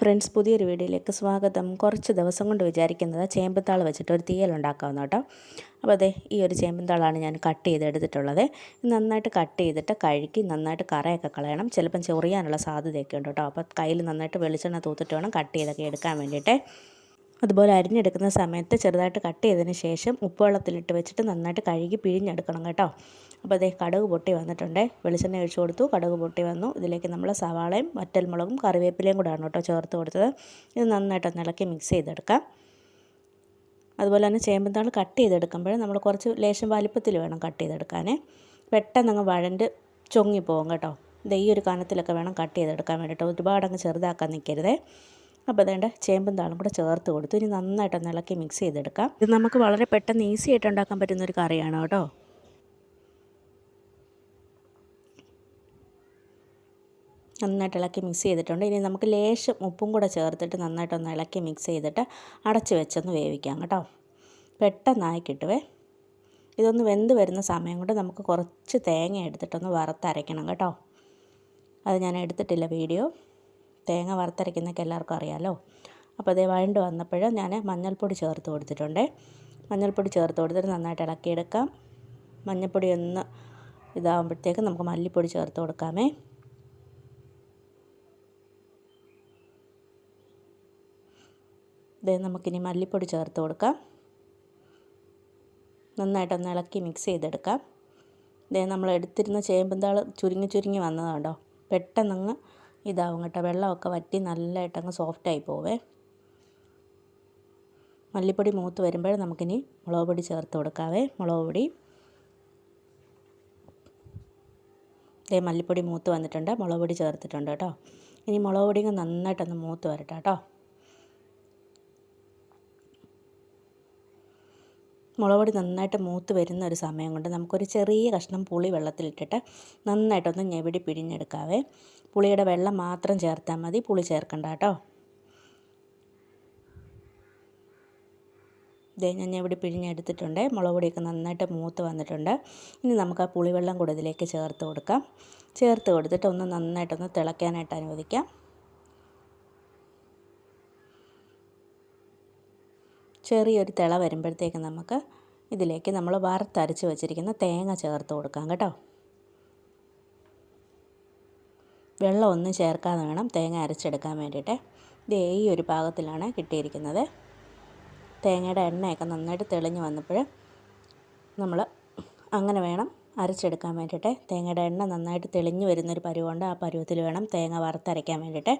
Friends പുതിയൊരു വീഡിയോയിലേക്ക് സ്വാഗതം. കുറച്ച് ദിവസം കൊണ്ട് വിചാരിക്കുന്നത് ചേമ്പത്താൾ വെച്ചിട്ട് ഒരു തീയൽ ഉണ്ടാക്കാവുന്ന കേട്ടോ. അപ്പോൾ അതെ ഈ ഒരു ചേമ്പന്താളാണ് ഞാൻ കട്ട് ചെയ്തെടുത്തിട്ടുള്ളത്. നന്നായിട്ട് കട്ട് ചെയ്തിട്ട് കഴുകി നന്നായിട്ട് കറയൊക്കെ കളയണം. ചിലപ്പം ചൊറിയാനുള്ള സാധ്യതയൊക്കെ ഉണ്ട് കേട്ടോ. അപ്പോൾ കയ്യിൽ നന്നായിട്ട് വെളിച്ചെണ്ണ തൂത്തിട്ട് വേണം കട്ട് ചെയ്തൊക്കെ എടുക്കാൻ വേണ്ടിയിട്ട്. അതുപോലെ അരിഞ്ഞെടുക്കുന്ന സമയത്ത് ചെറുതായിട്ട് കട്ട് ചെയ്തതിന് ശേഷം ഉപ്പുവെള്ളത്തിലിട്ട് വെച്ചിട്ട് നന്നായിട്ട് കഴുകി പിഴിഞ്ഞെടുക്കണം കേട്ടോ. അപ്പോൾ അതേ കടുക് പൊട്ടി വന്നിട്ടുണ്ട്. വെളിച്ചെണ്ണ ഒഴിച്ചു കൊടുത്തു. കടുക് പൊട്ടി വന്നു. ഇതിലേക്ക് നമ്മൾ സവാളയും വറ്റൽമുളകും കറിവേപ്പിലയും കൂടെയാണ് കേട്ടോ ചേർത്ത് കൊടുത്തത്. ഇത് നന്നായിട്ട് ഇളക്കി മിക്സ് ചെയ്തെടുക്കാം. അതുപോലെ തന്നെ ചേമ്പന്താൾ കട്ട് ചെയ്തെടുക്കുമ്പോൾ നമ്മൾ കുറച്ച് ലേശം വലിപ്പത്തിൽ വേണം കട്ട് ചെയ്തെടുക്കാൻ. പെട്ടെന്ന് അങ്ങ് വഴണ്ട് ചൊങ്ങിപ്പോകും കേട്ടോ. ഇത് ഈ ഒരു കനത്തിലൊക്കെ വേണം കട്ട് ചെയ്തെടുക്കാൻ വേണ്ടിയിട്ട്. ഒരുപാട് അങ്ങ് ചെറുതാക്കാൻ നിൽക്കരുതേ. അപ്പോൾ അതേണ്ട ചേമ്പും താളും കൂടെ ചേർത്ത് കൊടുത്തു. ഇനി നന്നായിട്ടൊന്ന് ഇളക്കി മിക്സ് ചെയ്തെടുക്കാം. ഇത് നമുക്ക് വളരെ പെട്ടെന്ന് ഈസി ആയിട്ട് ഉണ്ടാക്കാൻ പറ്റുന്ന ഒരു കറിയാണ് കേട്ടോ. നന്നായിട്ട് ഇളക്കി മിക്സ് ചെയ്തിട്ടുണ്ട്. ഇനി നമുക്ക് ലേശം ഉപ്പും കൂടെ ചേർത്തിട്ട് നന്നായിട്ടൊന്ന് ഇളക്കി മിക്സ് ചെയ്തിട്ട് അടച്ച് വെച്ചൊന്ന് വേവിക്കാം കേട്ടോ. പെട്ടെന്നായി കിട്ടുവേ. ഇതൊന്ന് വെന്ത് വരുന്ന സമയം കൊണ്ട് നമുക്ക് കുറച്ച് തേങ്ങ എടുത്തിട്ടൊന്ന് വറുത്തരയ്ക്കണം കേട്ടോ. അത് ഞാൻ എടുത്തിട്ടില്ല വീഡിയോ. തേങ്ങ വറുത്തരയ്ക്കുന്നൊക്കെ എല്ലാവർക്കും അറിയാമല്ലോ അപ്പോൾ അതേ വഴണ്ട് വന്നപ്പോൾ ഞാൻ മഞ്ഞൾപ്പൊടി ചേർത്ത് കൊടുത്തിട്ടുണ്ട്. മഞ്ഞൾപ്പൊടി ചേർത്ത് കൊടുത്തിട്ട് നന്നായിട്ട് ഇളക്കിയെടുക്കാം. മഞ്ഞൾപ്പൊടി ഒന്ന് ഇതാകുമ്പോഴത്തേക്ക് നമുക്ക് മല്ലിപ്പൊടി ചേർത്ത് കൊടുക്കാമേ. ഇതേ നമുക്കിനി മല്ലിപ്പൊടി ചേർത്ത് കൊടുക്കാം. നന്നായിട്ടൊന്ന് ഇളക്കി മിക്സ് ചെയ്തെടുക്കാം. ഇതേ നമ്മൾ എടുത്തിരുന്ന ചേമ്പന്താൾ ചുരുങ്ങി ചുരുങ്ങി വന്നതാണ്ടോ പെട്ടെന്നങ്ങ് ഇതാവും കേട്ടോ. വെള്ളമൊക്കെ വറ്റി നല്ലതായിട്ടങ്ങ് സോഫ്റ്റായി പോവേ. മല്ലിപ്പൊടി മൂത്ത് വരുമ്പോൾ നമുക്കിനി മുളക് പൊടി ചേർത്ത് കൊടുക്കാവേ. മുളക് പൊടി. ഇതേ മല്ലിപ്പൊടി മൂത്ത് വന്നിട്ടുണ്ട്. മുളക് പൊടി ചേർത്തിട്ടുണ്ട് കേട്ടോ. ഇനി മുളക് പൊടി നന്നായിട്ടൊന്ന് മൂത്ത് വരട്ടെ കേട്ടോ. മുളക് പൊടി നന്നായിട്ട് മൂത്ത് വരുന്ന ഒരു സമയം കൊണ്ട് നമുക്കൊരു ചെറിയ കഷ്ണം പുളി വെള്ളത്തിലിട്ടിട്ട് നന്നായിട്ടൊന്ന് ഞെവിടി പിഴിഞ്ഞെടുക്കാവേ. പുളിയുടെ വെള്ളം മാത്രം ചേർത്താൽ മതി. പുളി ചേർക്കണ്ട കേട്ടോ. ഇതേ ഞാൻ ഞെവിടി പിഴിഞ്ഞെടുത്തിട്ടുണ്ട്. മുളക് പൊടിയൊക്കെ നന്നായിട്ട് മൂത്ത് വന്നിട്ടുണ്ട്. ഇനി നമുക്ക് ആ പുളിവെള്ളം കൂടെ ഇതിലേക്ക് ചേർത്ത് കൊടുക്കാം. ചേർത്ത് കൊടുത്തിട്ട് ഒന്ന് നന്നായിട്ടൊന്ന് തിളയ്ക്കാനായിട്ട് അനുവദിക്കാം. ചെറിയൊരു തിള വരുമ്പോഴത്തേക്ക് നമുക്ക് ഇതിലേക്ക് നമ്മൾ വറുത്തരച്ച് വെച്ചിരിക്കുന്ന തേങ്ങ ചേർത്ത് കൊടുക്കാം കേട്ടോ. വെള്ളം ഒന്നും ചേർക്കാതെ വേണം തേങ്ങ അരച്ചെടുക്കാൻ വേണ്ടിയിട്ട്. ഇത് ഈ ഒരു പാകത്തിലാണ് കിട്ടിയിരിക്കുന്നത്. തേങ്ങയുടെ എണ്ണയൊക്കെ നന്നായിട്ട് തെളിഞ്ഞ് വന്നപ്പോൾ നമ്മൾ അങ്ങനെ വേണം അരച്ചെടുക്കാൻ വേണ്ടിയിട്ട് തേങ്ങയുടെ എണ്ണ നന്നായിട്ട് തെളിഞ്ഞു വരുന്നൊരു പരുവുണ്ട്. ആ പരുവത്തിൽ വേണം തേങ്ങ വറുത്തരയ്ക്കാൻ വേണ്ടിയിട്ട്.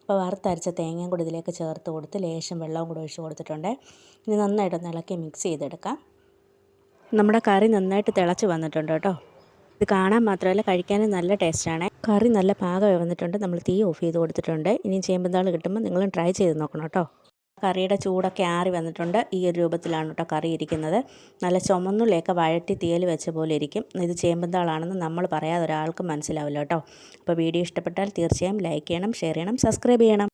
അപ്പോൾ വറുത്തരച്ച തേങ്ങയും കൂടി ഇതിലേക്ക് ചേർത്ത് കൊടുത്ത് ലേശം വെള്ളവും കൂടി ഒഴിച്ച് കൊടുത്തിട്ടുണ്ട്. ഇനി നന്നായിട്ടൊന്ന് ഇളക്കി മിക്സ് ചെയ്തെടുക്കാം. നമ്മുടെ കറി നന്നായിട്ട് തിളച്ച് വന്നിട്ടുണ്ട് കേട്ടോ. ഇത് കാണാൻ മാത്രമല്ല കഴിക്കാനും നല്ല ടേസ്റ്റാണ്. കറി നല്ല പാകമായി വന്നിട്ടുണ്ട്. നമ്മൾ തീ ഓഫ് ചെയ്ത് കൊടുത്തിട്ടുണ്ട്. ഇനി ചേമ്പന്താൾ കിട്ടുമ്പോൾ നിങ്ങളും ട്രൈ ചെയ്ത് നോക്കണം കേട്ടോ. കറിയുടെ ചൂടൊക്കെ ആറി വന്നിട്ടുണ്ട്. ഈ ഒരു രൂപത്തിലാണ് കേട്ടോ കറി ഇരിക്കുന്നത്. നല്ല ചുമന്നുള്ളിയൊക്കെ വഴറ്റി തീയൽ വെച്ച പോലെ ഇരിക്കും. ഇത് ചേമ്പന്താളാണെന്ന് നമ്മൾ പറയാതെ ഒരാൾക്കും മനസ്സിലാവില്ല കേട്ടോ. അപ്പോൾ വീഡിയോ ഇഷ്ടപ്പെട്ടാൽ തീർച്ചയായും ലൈക്ക് ചെയ്യണം ഷെയർ ചെയ്യണം സബ്സ്ക്രൈബ് ചെയ്യണം.